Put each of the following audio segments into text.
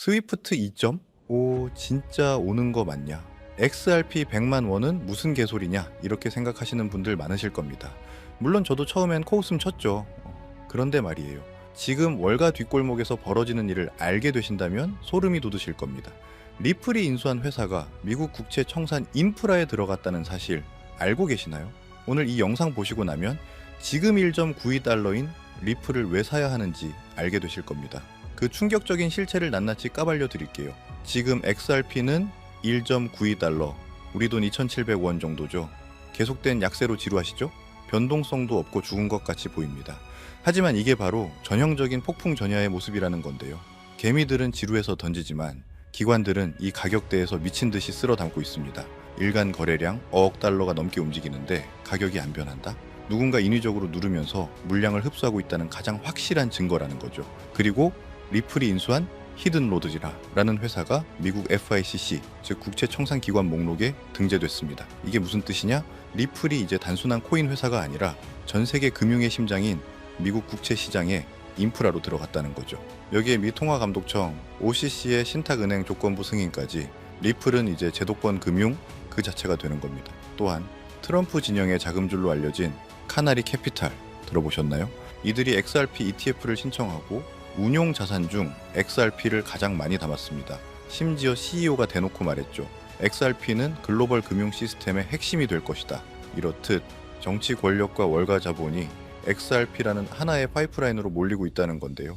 스위프트 2점? 오, 진짜 오는 거 맞냐? XRP 100만 원은 무슨 개소리냐? 이렇게 생각하시는 분들 많으실 겁니다. 물론 저도 처음엔 코웃음 쳤죠. 어, 그런데 말이에요. 지금 월가 뒷골목에서 벌어지는 일을 알게 되신다면 소름이 돋으실 겁니다. 리플이 인수한 회사가 미국 국채 청산 인프라에 들어갔다는 사실 알고 계시나요? 오늘 이 영상 보시고 나면 지금 1.92달러인 리플을 왜 사야 하는지 알게 되실 겁니다. 그 충격적인 실체를 낱낱이 까발려 드릴게요. 지금 XRP는 1.92달러, 우리 돈 2,700원 정도죠. 계속된 약세로 지루하시죠? 변동성도 없고 죽은 것 같이 보입니다. 하지만 이게 바로 전형적인 폭풍 전야의 모습이라는 건데요. 개미들은 지루해서 던지지만 기관들은 이 가격대에서 미친 듯이 쓸어 담고 있습니다. 일간 거래량 어억 달러가 넘게 움직이는데 가격이 안 변한다? 누군가 인위적으로 누르면서 물량을 흡수하고 있다는 가장 확실한 증거라는 거죠. 그리고 리플이 인수한 히든로드지라라는 회사가 미국 FICC 즉 국채청산기관 목록에 등재됐습니다. 이게 무슨 뜻이냐? 리플이 이제 단순한 코인 회사가 아니라 전 세계 금융의 심장인 미국 국채 시장에 인프라로 들어갔다는 거죠. 여기에 미 통화감독청, OCC의 신탁은행 조건부 승인까지 리플은 이제 제도권 금융 그 자체가 되는 겁니다. 또한 트럼프 진영의 자금줄로 알려진 카나리 캐피탈 들어보셨나요? 이들이 XRP ETF를 신청하고 운용 자산 중 XRP를 가장 많이 담았습니다. 심지어 CEO가 대놓고 말했죠. XRP는 글로벌 금융 시스템의 핵심이 될 것이다. 이렇듯 정치 권력과 월가 자본이 XRP라는 하나의 파이프라인으로 몰리고 있다는 건데요.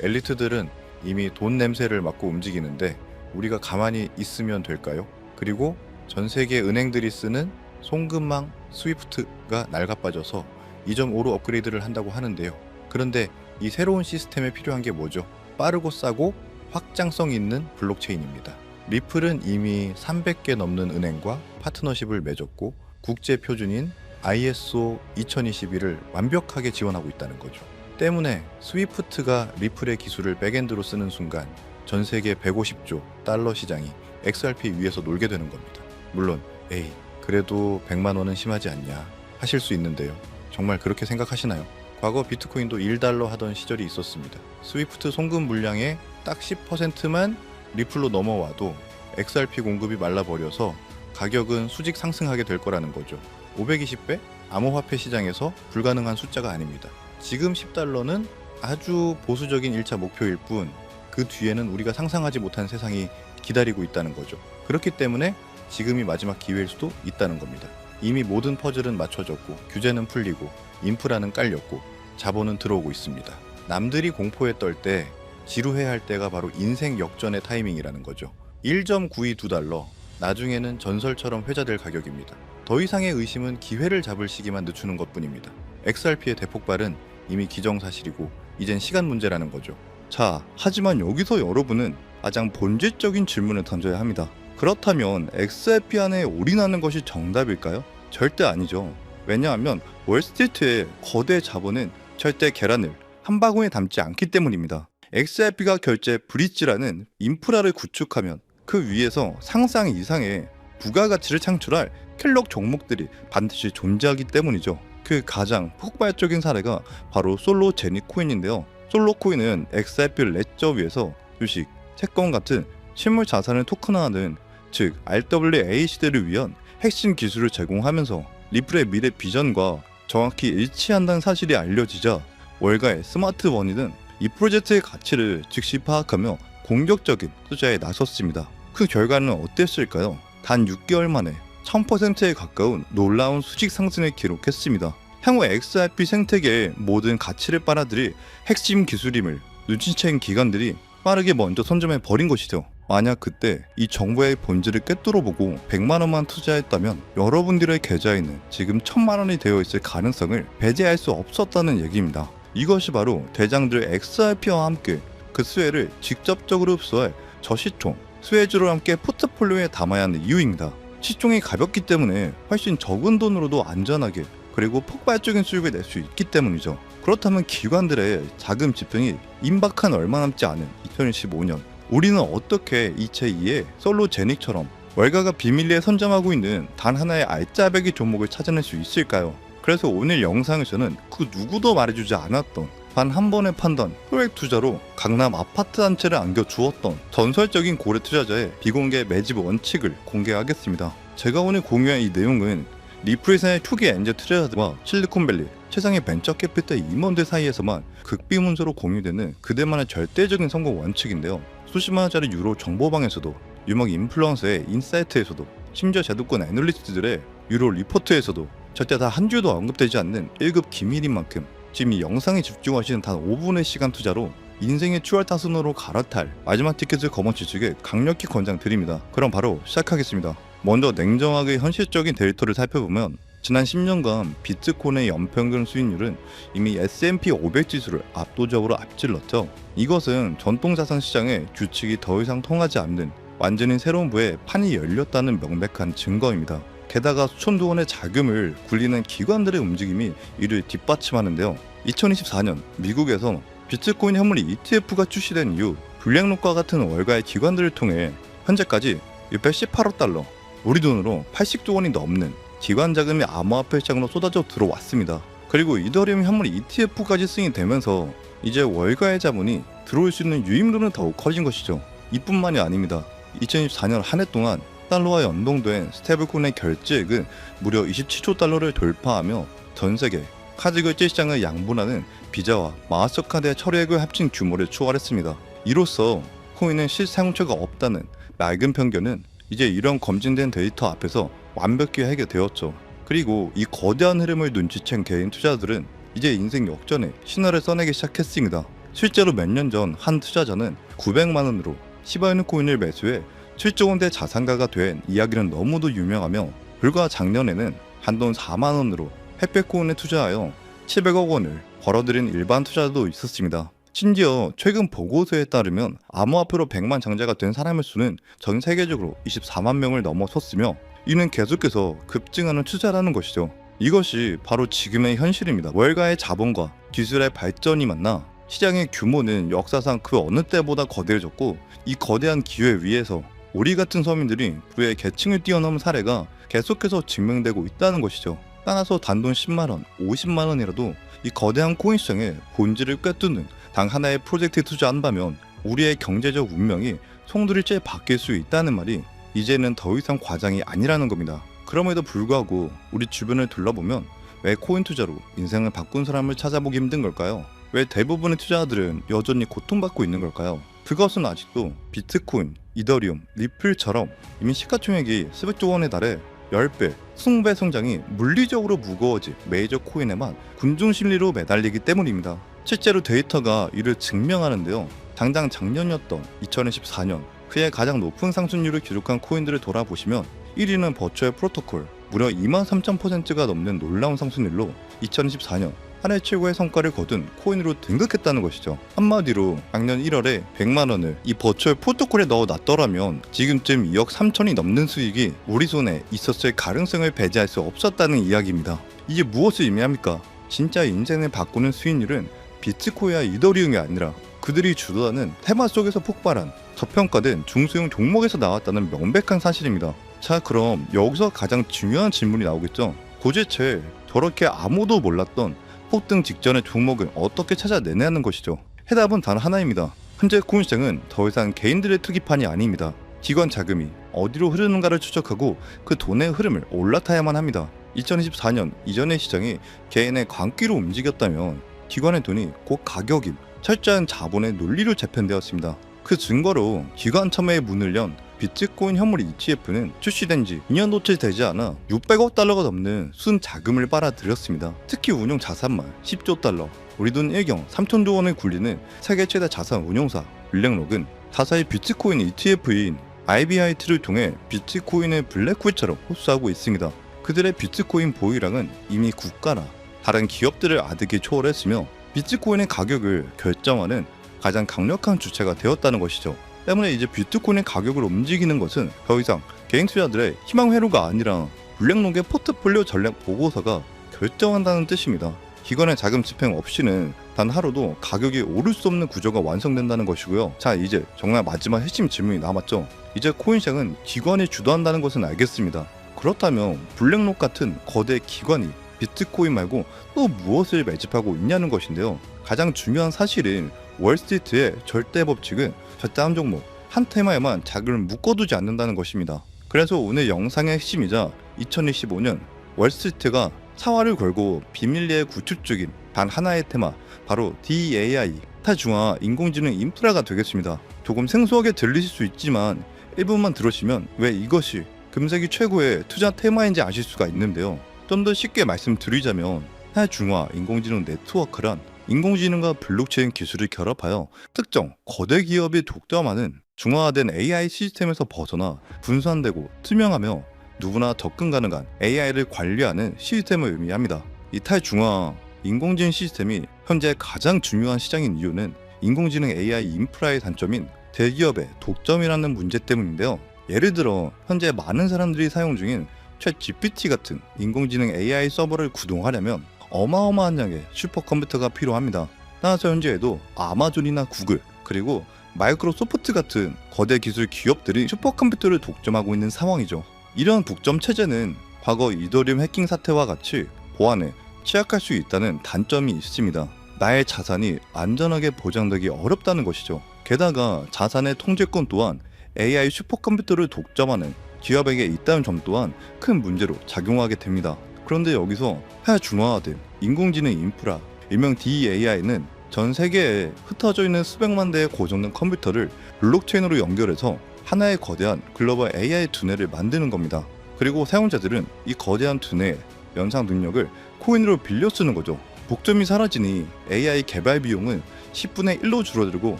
엘리트들은 이미 돈 냄새를 맡고 움직이는데 우리가 가만히 있으면 될까요? 그리고 전 세계 은행들이 쓰는 송금망 스위프트가 낡아빠져서 2.5로 업그레이드를 한다고 하는데요. 그런데 이 새로운 시스템에 필요한 게 뭐죠? 빠르고 싸고 확장성 있는 블록체인입니다. 리플은 이미 300개 넘는 은행과 파트너십을 맺었고 국제 표준인 ISO 2021을 완벽하게 지원하고 있다는 거죠. 때문에 스위프트가 리플의 기술을 백엔드로 쓰는 순간 전 세계 150조 달러 시장이 XRP 위에서 놀게 되는 겁니다. 물론 에이 그래도 100만 원은 심하지 않냐 하실 수 있는데요. 정말 그렇게 생각하시나요? 과거 비트코인도 1달러 하던 시절이 있었습니다. 스위프트 송금 물량의 딱 10%만 리플로 넘어와도 XRP 공급이 말라버려서 가격은 수직 상승하게 될 거라는 거죠. 520배? 암호화폐 시장에서 불가능한 숫자가 아닙니다. 지금 10달러는 아주 보수적인 1차 목표일 뿐 그 뒤에는 우리가 상상하지 못한 세상이 기다리고 있다는 거죠. 그렇기 때문에 지금이 마지막 기회일 수도 있다는 겁니다. 이미 모든 퍼즐은 맞춰졌고 규제는 풀리고 인프라는 깔렸고 자본은 들어오고 있습니다. 남들이 공포에 떨 때 지루해 할 때가 바로 인생 역전의 타이밍이라는 거죠. 1.922달러 나중에는 전설처럼 회자될 가격입니다. 더 이상의 의심은 기회를 잡을 시기만 늦추는 것뿐입니다. XRP의 대폭발은 이미 기정사실이고 이젠 시간 문제라는 거죠. 자, 하지만 여기서 여러분은 가장 본질적인 질문을 던져야 합니다. 그렇다면 XRP 안에 올인하는 것이 정답일까요? 절대 아니죠. 왜냐하면 월스트리트의 거대 자본은 절대 계란을 한 바구니에 담지 않기 때문입니다. XRP가 결제 브릿지라는 인프라를 구축하면 그 위에서 상상 이상의 부가가치를 창출할 킬럭 종목들이 반드시 존재하기 때문이죠. 그 가장 폭발적인 사례가 바로 솔로 제니코인인데요. 솔로 코인은 XRP 레저 위에서 주식, 채권 같은 실물 자산을 토큰화하는 즉 RWA 시대를 위한 핵심 기술을 제공하면서 리플의 미래 비전과 정확히 일치한다는 사실이 알려지자 월가의 스마트 머니는 이 프로젝트의 가치를 즉시 파악하며 공격적인 투자에 나섰습니다. 그 결과는 어땠을까요? 단 6개월 만에 1000%에 가까운 놀라운 수직 상승을 기록했습니다. 향후 XRP 생태계의 모든 가치를 빨아들일 핵심 기술임을 눈치챈 기관들이 빠르게 먼저 선점해 버린 것이죠. 만약 그때 이 정보의 본질을 꿰뚫어보고 100만 원만 투자했다면 여러분들의 계좌에는 지금 1000만 원이 되어 있을 가능성을 배제할 수 없었다는 얘기입니다. 이것이 바로 대장들 XRP와 함께 그 수혜를 직접적으로 흡수할 저시총, 수혜주로 함께 포트폴리오에 담아야 하는 이유입니다. 시총이 가볍기 때문에 훨씬 적은 돈으로도 안전하게 그리고 폭발적인 수익을 낼 수 있기 때문이죠. 그렇다면 기관들의 자금 집행이 임박한 얼마 남지 않은 2015년 우리는 어떻게 이 제2의 솔로 제닉처럼 월가가 비밀리에 선점하고 있는 단 하나의 알짜배기 종목을 찾아낼 수 있을까요? 그래서 오늘 영상에서는 그 누구도 말해주지 않았던 단한 번의 판단, 혈액 투자로 강남 아파트 한 채를 안겨주었던 전설적인 고래 투자자의 비공개 매집 원칙을 공개하겠습니다. 제가 오늘 공유한 이 내용은 리프레사의 초기 엔젤 투자자들과 실리콘밸리 최상의 벤처 캐피탈 임원들 사이에서만 극비 문서로 공유되는 그들만의 절대적인 성공 원칙인데요. 수십만 원짜리 유로 정보방에서도 유명 인플루언서의 인사이트에서도 심지어 제도권 애널리스트들의 유로 리포트에서도 절대 다 한 줄도 언급되지 않는 1급 기밀인 만큼 지금 이 영상에 집중하시는 단 5분의 시간 투자로 인생의 추월 타순으로 갈아탈 마지막 티켓을 거머쥐시길 강력히 권장드립니다. 그럼 바로 시작하겠습니다. 먼저 냉정하게 현실적인 데이터를 살펴보면 지난 10년간 비트코인의 연평균 수익률은 이미 S&P 500 지수를 압도적으로 앞질렀죠. 이것은 전통 자산 시장의 규칙이 더 이상 통하지 않는 완전히 새로운 부에 판이 열렸다는 명백한 증거입니다. 게다가 수천조 원의 자금을 굴리는 기관들의 움직임이 이를 뒷받침하는데요. 2024년 미국에서 비트코인 현물 ETF가 출시된 이후 블랙록과 같은 월가의 기관들을 통해 현재까지 618억 달러, 우리 돈으로 80조 원이 넘는 기관 자금이 암호화폐 시장으로 쏟아져 들어왔습니다. 그리고 이더리움 현물 ETF까지 승인이 되면서 이제 월가의 자본이 들어올 수 있는 유입로는 더욱 커진 것이죠. 이뿐만이 아닙니다. 2024년 한 해 동안 달러와 연동된 스테이블코인의 결제액은 무려 27조 달러를 돌파하며 전 세계 카드 결제 시장을 양분하는 비자와 마스터카드의 처리액을 합친 규모를 초월했습니다. 이로써 코인은 실사용처가 없다는 맑은 편견은 이제 이런 검증된 데이터 앞에서 완벽히 해결되었죠. 그리고 이 거대한 흐름을 눈치챈 개인 투자들은 이제 인생 역전에 신화를 써내기 시작했습니다. 실제로 몇 년 전 한 투자자는 900만 원으로 시바이누 코인을 매수해 7조 원대 자산가가 된 이야기는 너무도 유명하며 불과 작년에는 한돈 4만 원으로 햇볕 코인에 투자하여 700억 원을 벌어들인 일반 투자도 있었습니다. 심지어 최근 보고서에 따르면 암호화폐로 100만 장자가 된 사람의 수는 전 세계적으로 24만 명을 넘어섰으며 이는 계속해서 급증하는 추세라는 것이죠. 이것이 바로 지금의 현실입니다. 월가의 자본과 기술의 발전이 만나 시장의 규모는 역사상 그 어느 때보다 거대해졌고 이 거대한 기회 위에서 우리 같은 서민들이 부의 계층을 뛰어넘은 사례가 계속해서 증명되고 있다는 것이죠. 따라서 단돈 10만 원, 50만 원이라도 이 거대한 코인 시장의 본질을 꿰뚫는 단 하나의 프로젝트에 투자한다면 우리의 경제적 운명이 송두리째 바뀔 수 있다는 말이 이제는 더 이상 과장이 아니라는 겁니다. 그럼에도 불구하고 우리 주변을 둘러보면 왜 코인 투자로 인생을 바꾼 사람을 찾아보기 힘든 걸까요? 왜 대부분의 투자자들은 여전히 고통받고 있는 걸까요? 그것은 아직도 비트코인, 이더리움, 리플처럼 이미 시가총액이 수백조 원에 달해 10배, 20배 성장이 물리적으로 무거워진 메이저 코인에만 군중 심리로 매달리기 때문입니다. 실제로 데이터가 이를 증명하는데요. 당장 작년이었던 2014년 그의 가장 높은 상승률을 기록한 코인들을 돌아보시면 1위는 버추얼 프로토콜 무려 23,000%가 넘는 놀라운 상승률로 2014년 한해 최고의 성과를 거둔 코인으로 등극했다는 것이죠. 한마디로 작년 1월에 100만 원을 이 버추얼 프로토콜에 넣어 놨더라면 지금쯤 2억 3천이 넘는 수익이 우리 손에 있었을 가능성을 배제할 수 없었다는 이야기입니다. 이게 무엇을 의미합니까? 진짜 인생을 바꾸는 수익률은 비트코인과 이더리움이 아니라 그들이 주도하는 테마 속에서 폭발한 저평가된 중소형 종목에서 나왔다는 명백한 사실입니다. 자 그럼 여기서 가장 중요한 질문이 나오겠죠. 도대체 저렇게 아무도 몰랐던 폭등 직전의 종목을 어떻게 찾아내냐는 것이죠. 해답은 단 하나입니다. 현재 코인 시장은 더 이상 개인들의 투기판이 아닙니다. 기관 자금이 어디로 흐르는가를 추적하고 그 돈의 흐름을 올라타야만 합니다. 2024년 이전의 시장이 개인의 광기로 움직였다면 기관의 돈이 곧 가격임, 철저한 자본의 논리로 재편되었습니다. 그 증거로 기관 참여의 문을 연 비트코인 현물 ETF는 출시된 지 2년도째 되지 않아 600억 달러가 넘는 순 자금을 빨아들였습니다. 특히 운용 자산만 10조 달러, 우리 돈 1경 3천조 원을 굴리는 세계 최대 자산 운용사 블랙록은 자사의 비트코인 ETF인 IBIT를 통해 비트코인의 블랙홀처럼 흡수하고 있습니다. 그들의 비트코인 보유량은 이미 국가나 다른 기업들을 아득히 초월했으며 비트코인의 가격을 결정하는 가장 강력한 주체가 되었다는 것이죠. 때문에 이제 비트코인의 가격을 움직이는 것은 더 이상 개인 투자들의 희망 회로가 아니라 블랙록의 포트폴리오 전략 보고서가 결정한다는 뜻입니다. 기관의 자금 집행 없이는 단 하루도 가격이 오를 수 없는 구조가 완성된다는 것이고요. 자, 이제 정말 마지막 핵심 질문이 남았죠. 이제 코인 시장은 기관이 주도한다는 것은 알겠습니다. 그렇다면 블랙록 같은 거대 기관이 비트코인 말고 또 무엇을 매집하고 있냐는 것인데요. 가장 중요한 사실은 월스트리트의 절대 법칙은 절대 한 종목 한 테마에만 자금을 묶어두지 않는다는 것입니다. 그래서 오늘 영상의 핵심이자 2025년 월스트리트가 사활을 걸고 비밀리에 구축 중인 단 하나의 테마 바로 DAI 타중화 인공지능 인프라가 되겠습니다. 조금 생소하게 들리실 수 있지만 1분만 들으시면 왜 이것이 금세기 최고의 투자 테마인지 아실 수가 있는데요. 좀 더 쉽게 말씀드리자면 타중화 인공지능 네트워크란 인공지능과 블록체인 기술을 결합하여 특정 거대 기업이 독점하는 중화화된 AI 시스템에서 벗어나 분산되고 투명하며 누구나 접근 가능한 AI를 관리하는 시스템을 의미합니다. 이 탈중화 인공지능 시스템이 현재 가장 중요한 시장인 이유는 인공지능 AI 인프라의 단점인 대기업의 독점이라는 문제 때문인데요. 예를 들어 현재 많은 사람들이 사용 중인 챗 GPT 같은 인공지능 AI 서버를 구동하려면 어마어마한 양의 슈퍼컴퓨터가 필요합니다. 따라서 현재에도 아마존이나 구글 그리고 마이크로소프트 같은 거대 기술 기업들이 슈퍼컴퓨터를 독점하고 있는 상황이죠. 이런 독점 체제는 과거 이더리움 해킹 사태와 같이 보안에 취약할 수 있다는 단점이 있습니다. 나의 자산이 안전하게 보장되기 어렵다는 것이죠. 게다가 자산의 통제권 또한 AI 슈퍼컴퓨터를 독점하는 기업에게 있다는 점 또한 큰 문제로 작용하게 됩니다. 그런데 여기서 하중화화된 인공지능 인프라, 일명 DAI는 전 세계에 흩어져 있는 수백만 대의 고성능 컴퓨터를 블록체인으로 연결해서 하나의 거대한 글로벌 AI 두뇌를 만드는 겁니다. 그리고 사용자들은 이 거대한 두뇌의 연상 능력을 코인으로 빌려 쓰는 거죠. 복점이 사라지니 AI 개발 비용은 10분의 1로 줄어들고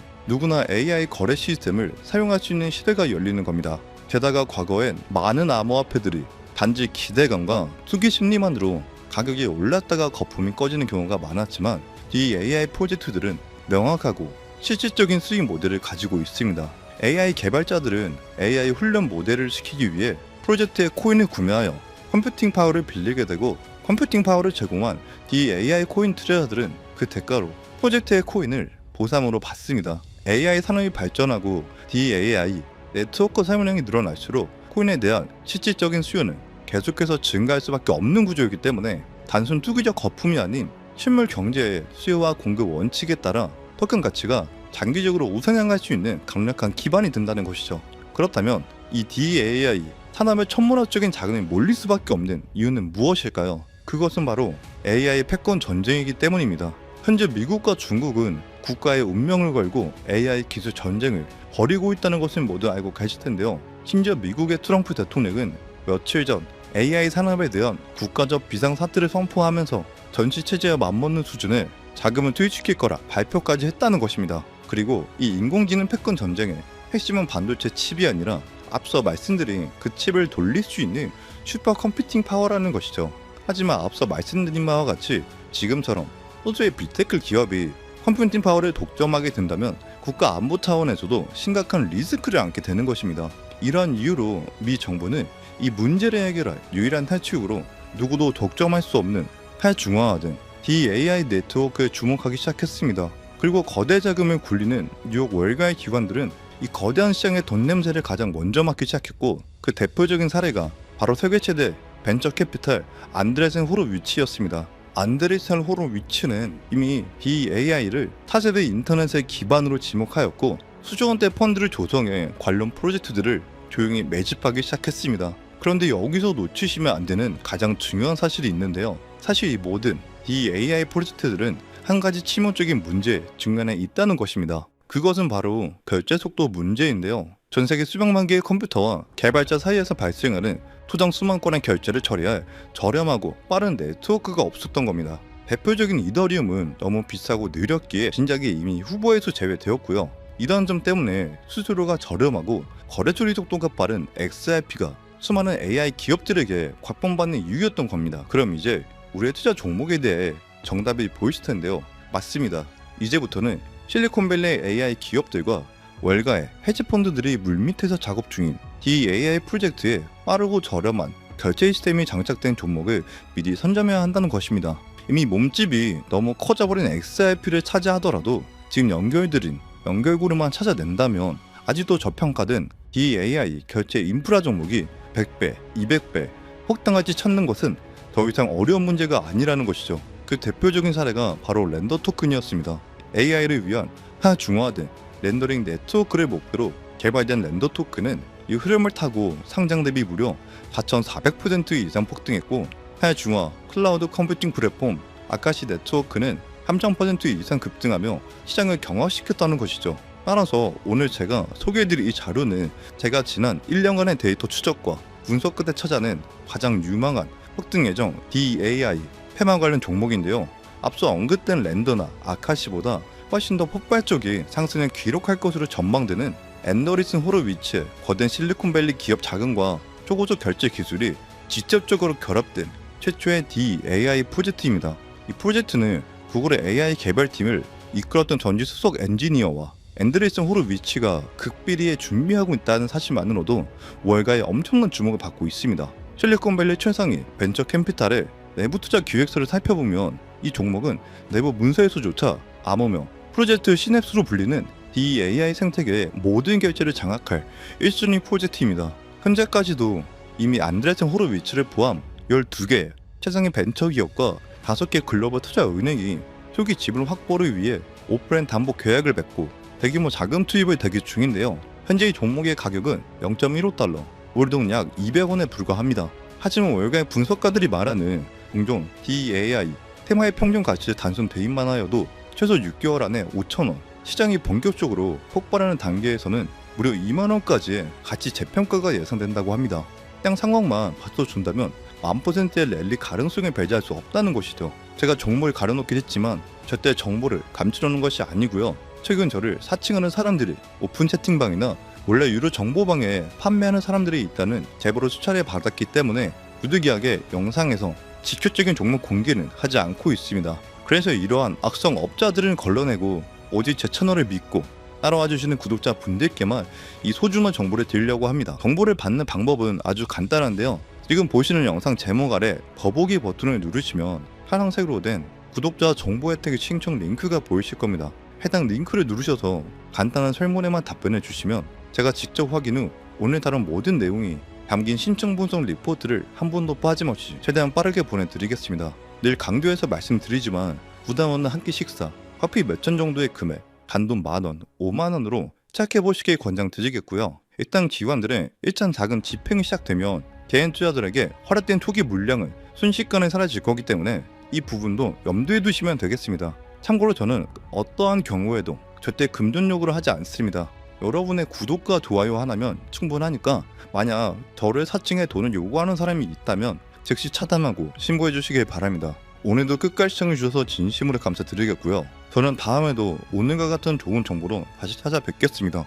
누구나 AI 거래 시스템을 사용할 수 있는 시대가 열리는 겁니다. 게다가 과거엔 많은 암호화폐들이 단지 기대감과 투기 심리만으로 가격이 올랐다가 거품이 꺼지는 경우가 많았지만 이 AI 프로젝트들은 명확하고 실질적인 수익 모델을 가지고 있습니다. AI 개발자들은 AI 훈련 모델을 시키기 위해 프로젝트의 코인을 구매하여 컴퓨팅 파워를 빌리게 되고 컴퓨팅 파워를 제공한 DAI 코인 투자자들은 그 대가로 프로젝트의 코인을 보상으로 받습니다. AI 산업이 발전하고 DAI 네트워크 사용량이 늘어날수록 코인에 대한 실질적인 수요는 계속해서 증가할 수밖에 없는 구조이기 때문에 단순 투기적 거품이 아닌 실물 경제의 수요와 공급 원칙에 따라 토큰 가치가 장기적으로 우상향할 수 있는 강력한 기반이 된다는 것이죠. 그렇다면 이 DAI 산업의 천문학적인 자금이 몰릴 수밖에 없는 이유는 무엇일까요? 그것은 바로 AI 패권 전쟁이기 때문입니다. 현재 미국과 중국은 국가의 운명을 걸고 AI 기술 전쟁을 벌이고 있다는 것을 모두 알고 계실 텐데요. 심지어 미국의 트럼프 대통령은 며칠 전 AI 산업에 대한 국가적 비상 사태를 선포하면서 전시 체제와 맞먹는 수준의 자금을 투입시킬 거라 발표까지 했다는 것입니다. 그리고 이 인공지능 패권 전쟁의 핵심은 반도체 칩이 아니라 앞서 말씀드린 그 칩을 돌릴 수 있는 슈퍼 컴퓨팅 파워라는 것이죠. 하지만 앞서 말씀드린 바와 같이 지금처럼 소수의 빅테크 기업이 컴퓨팅 파워를 독점하게 된다면 국가 안보 차원에서도 심각한 리스크를 안게 되는 것입니다. 이러한 이유로 미 정부는 이 문제를 해결할 유일한 탈출구로 누구도 독점할 수 없는 탈중화화된 DAI 네트워크에 주목하기 시작했습니다. 그리고 거대 자금을 굴리는 뉴욕 월가의 기관들은 이 거대한 시장의 돈 냄새를 가장 먼저 맡기 시작했고 그 대표적인 사례가 바로 세계 최대 벤처 캐피탈 안드레센 호로위치였습니다. 안드레센 호로위치는 이미 DAI를 차세대 인터넷의 기반으로 지목하였고 수조 원대 펀드를 조성해 관련 프로젝트들을 조용히 매집하기 시작했습니다. 그런데 여기서 놓치시면 안 되는 가장 중요한 사실이 있는데요. 사실 이 모든 DAI 프로젝트들은 한 가지 치명적인 문제 중간에 있다는 것입니다. 그것은 바로 결제 속도 문제인데요. 전 세계 수백만 개의 컴퓨터와 개발자 사이에서 발생하는 투정 수만 건의 결제를 처리할 저렴하고 빠른 네트워크가 없었던 겁니다. 대표적인 이더리움은 너무 비싸고 느렸기에 진작에 이미 후보에서 제외되었고요. 이런 점 때문에 수수료가 저렴하고 거래 처리 속도가 빠른 XRP가 수많은 AI 기업들에게 곽범받는 이유였던 겁니다. 그럼 이제 우리의 투자 종목에 대해 정답이 보이실 텐데요. 맞습니다. 이제부터는 실리콘밸리 AI 기업들과 월가의 헤지펀드들이 물밑에서 작업 중인 DAI 프로젝트에 빠르고 저렴한 결제 시스템이 장착된 종목을 미리 선점해야 한다는 것입니다. 이미 몸집이 너무 커져버린 XRP를 차지하더라도 지금 연결드린 연결고리만 찾아낸다면 아직도 저평가된 DAI 결제 인프라 종목이 100배, 200배 혹당할지 찾는 것은 더 이상 어려운 문제가 아니라는 것이죠. 그 대표적인 사례가 바로 렌더 토큰이었습니다. AI를 위한 하중화된 렌더링 네트워크를 목표로 개발된 렌더 토큰은 이 흐름을 타고 상장 대비 무려 4,400% 이상 폭등했고 하중화 클라우드 컴퓨팅 플랫폼 아카시 네트워크는 3,000% 이상 급등하며 시장을 경화시켰다는 것이죠. 따라서 오늘 제가 소개해드릴 이 자료는 제가 지난 1년간의 데이터 추적과 분석 끝에 찾아낸 가장 유망한 폭등 예정 DAI 페마 관련 종목인데요. 앞서 언급된 랜더나 아카시보다 훨씬 더 폭발적인 상승을 기록할 것으로 전망되는 앤더리슨 호로위치의 거대 실리콘밸리 기업 자금과 초고속 결제 기술이 직접적으로 결합된 최초의 DAI 프로젝트입니다. 이 프로젝트는 구글의 AI 개발팀을 이끌었던 전지 수석 엔지니어와 앤드레슨 호로위치가 극비리에 준비하고 있다는 사실만으로도 월가의 엄청난 주목을 받고 있습니다. 실리콘밸리 최상위 벤처 캠피탈의 내부 투자 기획서를 살펴보면 이 종목은 내부 문서에서조차 암호명 프로젝트 시냅스로 불리는 DAI 생태계의 모든 결제를 장악할 1순위 프로젝트입니다. 현재까지도 이미 안드레슨 호로위치를 포함 12개 최상위 벤처 기업과 5개 글로벌 투자 은행이 초기 지분 확보를 위해 오프라인 담보 계약을 맺고 대규모 자금 투입을 대기 중인데요. 현재 이 종목의 가격은 0.15달러, 우리 돈약 200원에 불과합니다. 하지만 월가의 분석가들이 말하는 종종 DAI 테마의 평균 가치를 단순 대입만 하여도 최소 6개월 안에 5천원, 시장이 본격적으로 폭발하는 단계에서는 무려 2만원까지의 가치 재평가가 예상된다고 합니다. 해당 상황만 받쳐준다면 만 퍼센트의 랠리 가능성을 배제할 수 없다는 것이죠. 제가 정보를 가려놓긴 했지만 절대 정보를 감추려는 것이 아니고요. 최근 저를 사칭하는 사람들이 오픈 채팅방이나 원래 유료 정보방에 판매하는 사람들이 있다는 제보를 수차례 받았기 때문에 부득이하게 영상에서 직접적인 종목 공개는 하지 않고 있습니다. 그래서 이러한 악성 업자들을 걸러내고 오직 제 채널을 믿고 따라와 주시는 구독자 분들께만 이 소중한 정보를 드리려고 합니다. 정보를 받는 방법은 아주 간단한데요. 지금 보시는 영상 제목 아래 더보기 버튼을 누르시면 파란색으로 된 구독자 정보 혜택 신청 링크가 보이실 겁니다. 해당 링크를 누르셔서 간단한 설문에만 답변해 주시면 제가 직접 확인 후 오늘 다룬 모든 내용이 담긴 신청 분석 리포트를 한 번도 빠짐없이 최대한 빠르게 보내드리겠습니다. 늘 강조해서 말씀드리지만 부담 없는 한 끼 식사, 커피 몇 잔 정도의 금액, 단돈 만원, 5만원으로 시작해보시길 권장드리겠고요. 일단 기관들의 일단 작은 집행이 시작되면 개인 투자들에게 허락된 초기 물량은 순식간에 사라질 거기 때문에 이 부분도 염두에 두시면 되겠습니다. 참고로 저는 어떠한 경우에도 절대 금전 요구를 하지 않습니다. 여러분의 구독과 좋아요 하나면 충분하니까 만약 저를 사칭해 돈을 요구하는 사람이 있다면 즉시 차단하고 신고해 주시길 바랍니다. 오늘도 끝까지 시청해 주셔서 진심으로 감사드리겠고요. 저는 다음에도 오늘과 같은 좋은 정보로 다시 찾아뵙겠습니다.